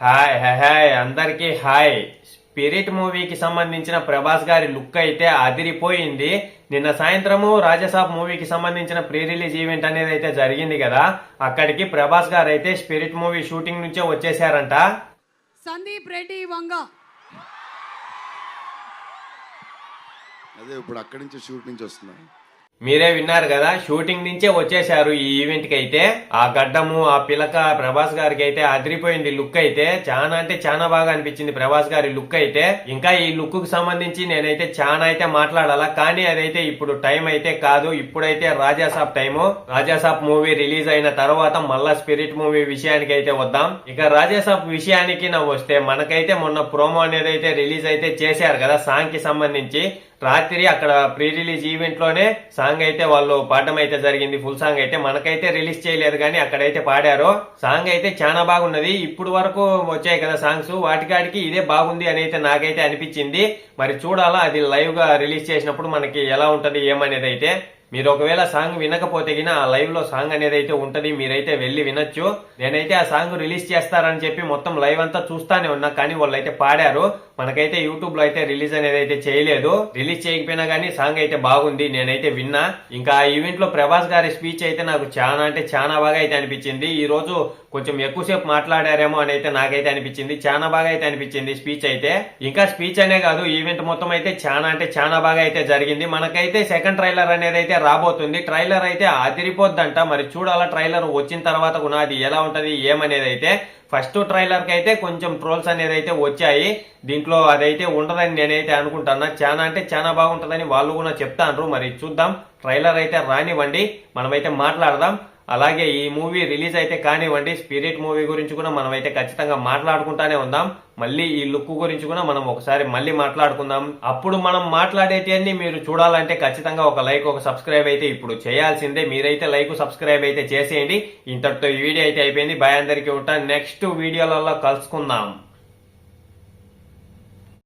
Hi hi hi అందరికీ hi. Spirit మూవీకి సంబంధించిన ప్రభాస్ గారి లుక్ అయితే అదిరిపోయింది. నిన్న సాయంత్రము రాజసాబ్ మూవీకి సంబంధించిన ప్రీ రిలీజ్ ఈవెంట్ అనేది అయితే జరిగింది కదా. అక్కడికి ప్రభాస్ గారు అయితే స్పిరిట్ మూవీ షూటింగ్ నుంచే వచ్చేసారంట. సందీప్ రెడ్డి వంగ. అదే ఇప్పుడు అక్కడి నుంచి షూట్ నుంచి వస్తున్నాయి మీరే విన్నారు కదా షూటింగ్ నుంచే వచ్చేసారు ఈ ఈవెంట్కి అయితే ఆ గడ్డము ఆ పిలక ప్రభాస్ గారికి అయితే అదిరిపోయింది లుక్ అయితే. చాలా అంటే చాలా బాగా అనిపించింది ప్రభాస్ గారి లుక్ అయితే. ఇంకా ఈ లుక్కు సంబంధించి నేనైతే చాలా అయితే మాట్లాడాలా కానీ అదైతే ఇప్పుడు టైం అయితే కాదు. ఇప్పుడైతే Rajasaab time Rajasaab movie release అయిన తర్వాత మళ్ళా స్పిరిట్ మూవీ విషయానికి అయితే వద్దాం. ఇక రాజాసాబ్ విషయానికి నా వస్తే మనకైతే మొన్న ప్రోమో అనేది అయితే రిలీజ్ అయితే చేశారు కదా సాంగ్కి సంబంధించి. రాత్రి అక్కడ ప్రీ రిలీజ్ ఈవెంట్లోనే సాంగ్ సాంగ్ అయితే వాళ్ళు పాడడం అయితే జరిగింది. ఫుల్ సాంగ్ అయితే మనకైతే రిలీజ్ చేయలేదు కానీ అక్కడైతే పాడారు. సాంగ్ అయితే చాలా బాగున్నది. ఇప్పుడు వరకు వచ్చాయి కదా సాంగ్స్ వాటికాడికి ఇదే బాగుంది అని అయితే నాకైతే అనిపించింది. మరి చూడాలా అది లైవ్గా రిలీజ్ చేసినప్పుడు మనకి ఎలా ఉంటది ఏమనేది అయితే. మీరు ఒకవేళ సాంగ్ వినకపోతే గిన ఆ లైవ్లో సాంగ్ అనేది అయితే ఉంటది మీరైతే వెళ్ళి వినొచ్చు. నేనైతే ఆ సాంగ్ రిలీజ్ చేస్తారని చెప్పి మొత్తం లైవ్ అంతా చూస్తానే ఉన్నా కానీ వాళ్ళు అయితే పాడారు. మనకైతే యూట్యూబ్లో అయితే రిలీజ్ అనేది అయితే చేయలేదు. రిలీజ్ చేయకపోయినా కానీ సాంగ్ అయితే బాగుంది నేనైతే విన్నా. ఇంకా ఆ ఈవెంట్లో ప్రభాస్ గారి స్పీచ్ అయితే నాకు చాలా అంటే చాలా బాగా అయితే అనిపించింది. ఈ రోజు కొంచెం ఎక్కువసేపు మాట్లాడారేమో అని అయితే నాకైతే అనిపించింది. చాలా బాగా అయితే అనిపించింది స్పీచ్ అయితే. ఇంకా స్పీచ్ అనే కాదు ఈవెంట్ మొత్తం అయితే చాలా అంటే చాలా బాగా అయితే జరిగింది. మనకైతే సెకండ్ ట్రైలర్ అనేది అయితే రాబోతుంది. ట్రైలర్ అయితే అదిరిపోద్దంట. మరి చూడాలా ట్రైలర్ వచ్చిన తర్వాత కూడా అది ఎలా ఉంటది ఏమనేది అయితే ఫస్ట్ ట్రైలర్కి అయితే కొంచెం ట్రోల్స్ అనేది అయితే వచ్చాయి. దీంట్లో అదైతే ఉండదని నేనైతే అనుకుంటున్నా. చాలా అంటే చాలా బాగుంటుందని వాళ్ళు కూడా చెప్తాండ్రు. మరి చూద్దాం. ట్రైలర్ అయితే రానివ్వండి. మనమైతే మాట్లాడదాం. అలాగే ఈ మూవీ రిలీజ్ అయితే కానివ్వండి స్పిరిట్ మూవీ గురించి కూడా మనం అయితే ఖచ్చితంగా మాట్లాడుకుంటానే ఉందాం. మళ్ళీ ఈ లుక్ గురించి కూడా మనం ఒకసారి మళ్ళీ మాట్లాడుకుందాం. అప్పుడు మనం మాట్లాడేటివన్నీ మీరు చూడాలంటే ఖచ్చితంగా ఒక లైక్ ఒక సబ్స్క్రైబ్ అయితే ఇప్పుడు చేయాల్సిందే. మీరైతే లైక్ సబ్స్క్రైబ్ అయితే చేసేయండి. ఇంతటితో ఈ వీడియో అయితే అయిపోయింది. బాయ్ అందరికీ ఉంటాను నెక్స్ట్ వీడియోలలో కలుసుకుందాం.